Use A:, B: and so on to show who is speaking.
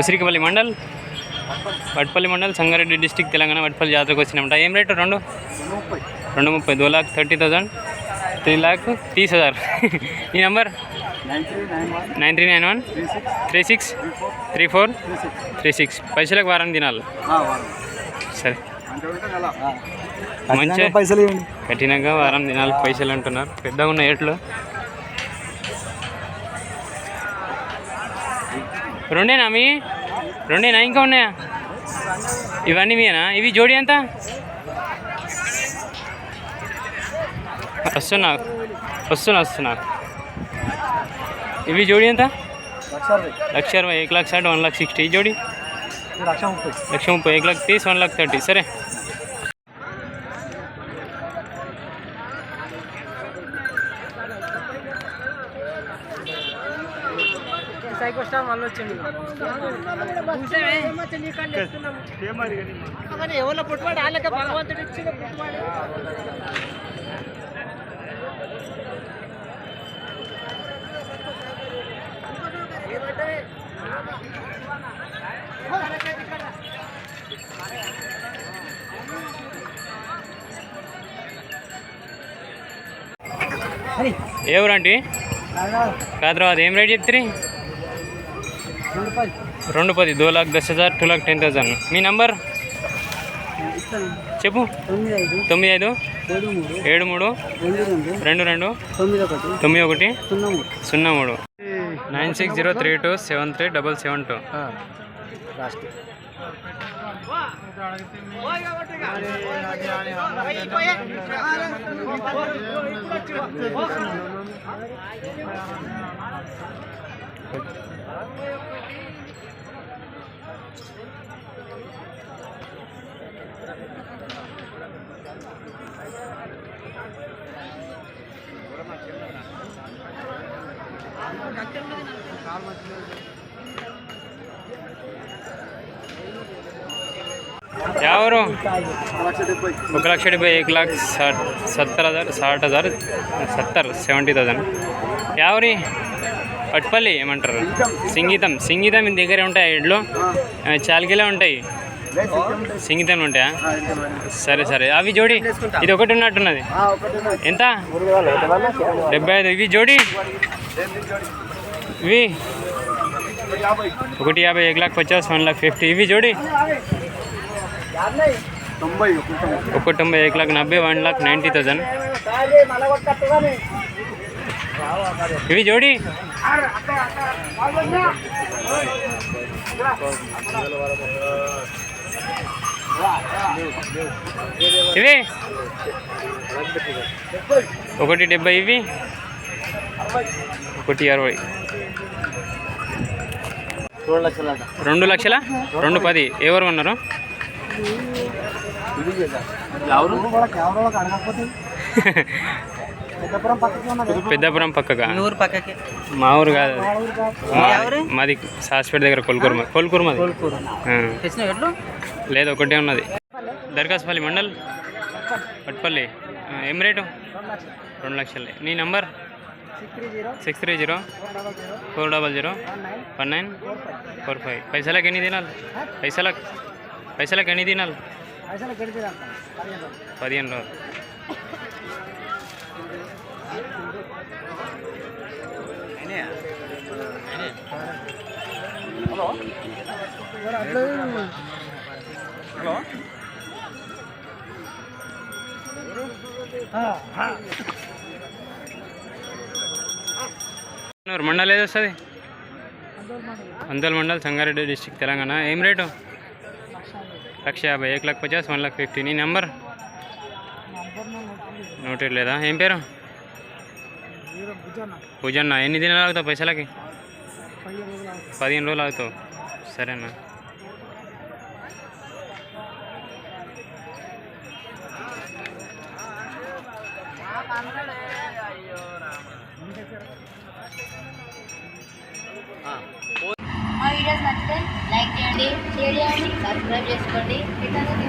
A: Usirikapalli mandal Vadpalli mandal Sangareddy district Telangana Vadpalli జాతరకు వచ్చినామంట. ఏం రేటు రెండు? రెండు ముప్పై. దో lakh thirty thousand. Three lakh తీస్ హజార్. ఈ number? Nine three nine one. Three six. Three four. Three six. పైసలకు వారం తినాలి సరే. మంచి
B: పైసలు
A: కఠినంగా వారం దినాలు పైసలు అంటున్నారు. పెద్దగా ఉన్న ఏట్లు. రెండేనా మీ రెండేనా ఇంకా ఉన్నాయా ఇవన్నీ మీనా ఇవి జోడి ఎంత వస్తున్నా వస్తున్నా వస్తున్నా ఇవి జోడి ఎంత
B: లక్ష అరవై
A: లక్ష అరవై एक लाख साठ वन लाख सिक्स्टी जोड़ी
B: లక్ష ముప్పై
A: लक्ष मुप्पై एक लाख तीस वन लाख थर्टी సరే
B: సైకో స్టార్ మళ్ళీ వచ్చింది ఎవరిలో పుట్టుబడి? వాళ్ళకే భగవంతుడు ఇచ్చిన
A: ఏ ఊరంటి హైదరాబాద్. ఏం రేట్ చెప్తారు? రెండు పది. దో లాక్ దస్ హజార్ టూ లాక్ టెన్ థౌసండ్. మీ నంబర్? చెప్పు.
B: తొమ్మిది ఐదు. ఏడు మూడు. రెండు రెండు. తొమ్మిది ఒకటి. సున్నా మూడు.
A: సున్నా మూడు nine six zero three two seven three
B: double
A: seven
B: two. Last.
A: ಯಾವರು? ಒಂದು ಲಕ್ಷ ರೂಪಾಯಿ ಏಕ್ ಲಾಕ್ ಸತ್ತರ್ ಹಜಾರ್ ಸಾಟ್ ಹಜಾರ್ ಸತ್ತರ್ ಸೆವೆಂಟಿ ತೌಸಂಡ್ ಯಾವ್ರಿ? పట్టుపల్లి ఏమంటారు? సింగీతం. సింగీతం మీ దగ్గరే ఉంటాయి ఇడ్లు చాలకిలా ఉంటాయి. సింగితం ఉంటాయా? సరే సరే. అవి జోడి ఇది ఒకటి ఉన్నట్టున్నది. ఎంత? డెబ్బై ఐదు. ఇవి జోడి? ఇవి? ఒకటి యాభై ఎక్ లాక్ పచాస్ వన్ లాక్ ఫిఫ్టీ. ఇవి జోడి? ఒక తొంభై. ఎక్ లాక్ నబ్బై వన్ లాక్ నైంటీ థౌజండ్. ఇవి జోడి. ఇవి. ఒకటి డెబ్బై ఇవి. ఒకటి అరవై.
B: రెండు లక్షల?
A: రెండు పది. ఎవరు ఉన్నారు
B: ఎవరు? పెద్దపురం
A: పక్కగా
B: ఊరు పక్కకి?
A: మా ఊరు కాదు. మాది సాస్పేట దగ్గర కొల్కూరు కొల్కూరు మాది. లేదు ఒకటే ఉన్నది. దర్గాస్పల్లి మండల్? పట్పల్లి. ఏం రేటు? రెండు లక్షలు. నీ number? Six three
B: zero. Four
A: double zero.
B: One nine.
A: Four five. పైసలకు ఎన్ని తినాలి? పైసలకు? పైసలకు ఎన్ని తినాలి?
B: పదిహేను
A: రోజులు.
B: హలో
A: హలో మండల్ ఏది వస్తుంది? అందల్ మండల్ సంగారెడ్డి డిస్టిక్ తెలంగాణ. ఏం రేటు? లక్ష యాభై ఏక్ లాక్ పచాస్ వన్ లాక్ ఫిఫ్టీ నీ నెంబర్? నోట్ లేదా ఏం పేరు? పూజన్న ఎన్ని దినాలు అవుతావు పైసలకి? పదిహేను రోజులు అవుతావు సరేనా.
C: మా వీడియోస్ నచ్చితే లైక్ చేయండి షేర్ చేయండి సబ్స్క్రైబ్ చేసుకోండి. తినకండి